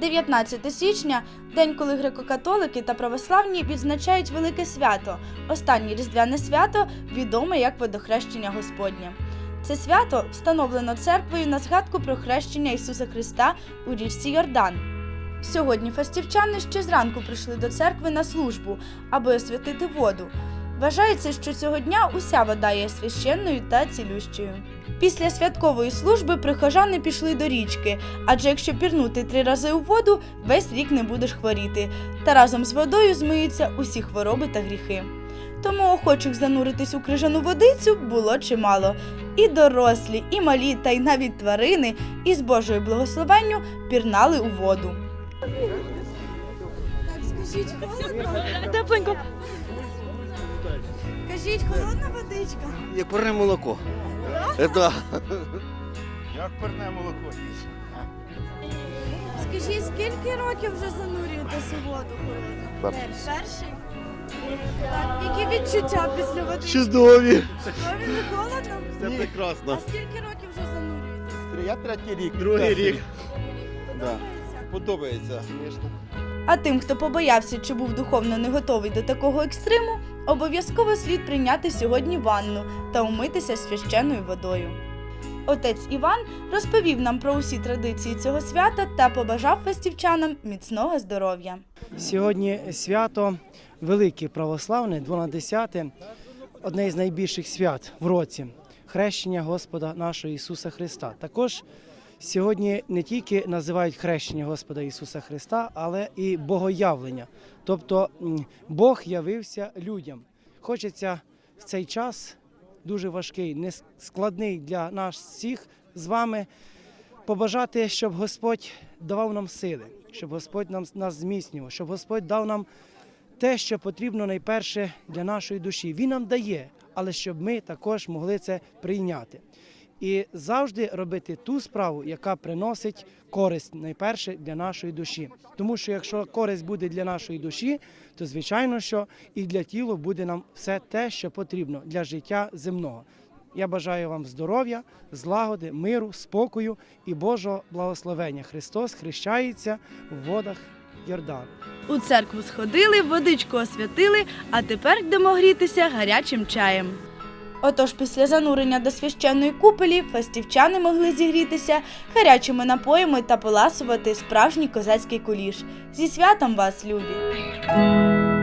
15 січня день, коли греко-католики та православні відзначають велике свято. Останнє різдвяне свято відоме як водохрещення Господнє. Це свято встановлено церквою на згадку про хрещення Ісуса Христа у річці Йордан. Сьогодні фастівчани ще зранку прийшли до церкви на службу, аби освятити воду. Вважається, що цього дня уся вода є священною та цілющою. Після святкової служби прихожани пішли до річки, адже якщо пірнути три рази у воду, весь рік не будеш хворіти, та разом з водою змиються усі хвороби та гріхи. Тому охочих зануритись у крижану водицю було чимало. І дорослі, і малі, та й навіть тварини із Божою благословенню пірнали у воду. Так, скажіть, холодно? Тепленько. Кажіть, холодна водичка. Як парне молоко. Е, да. Як парне молоко. Скажіть, скільки років вже занурюєтесь у воду холодну? Перший. Перший? Так, які відчуття після води? Чудові. Чудові, не холодно? Це А прекрасно. скільки років вже занурюєтесь? Я третій рік. Другий рік. Да. Подобається? Подобається. Звісно. А тим, хто побоявся чи був духовно не готовий до такого екстриму, обов'язково слід прийняти сьогодні ванну та умитися священною водою. Отець Іван розповів нам про усі традиції цього свята та побажав фестівчанам міцного здоров'я. Сьогодні свято велике православне, 12, одне із найбільших свят в році хрещення Господа нашого Ісуса Христа. Також сьогодні не тільки називають хрещення Господа Ісуса Христа, але і богоявлення. Тобто Бог явився людям. Хочеться в цей час дуже важкий, нескладний для нас всіх з вами побажати, щоб Господь давав нам сили, щоб Господь нам нас зміцнював, щоб Господь дав нам те, що потрібно найперше для нашої душі. Він нам дає, але щоб ми також могли це прийняти. І завжди робити ту справу, яка приносить користь найперше для нашої душі. Тому що якщо користь буде для нашої душі, то звичайно, що і для тіла буде нам все те, що потрібно для життя земного. Я бажаю вам здоров'я, злагоди, миру, спокою і Божого благословення. Христос хрещається в водах Йордану. У церкву сходили, водичку освятили, а тепер йдемо грітися гарячим чаєм. Отож, після занурення до священної купелі фастівчани могли зігрітися гарячими напоями та поласувати справжній козацький куліш. Зі святом вас, любі!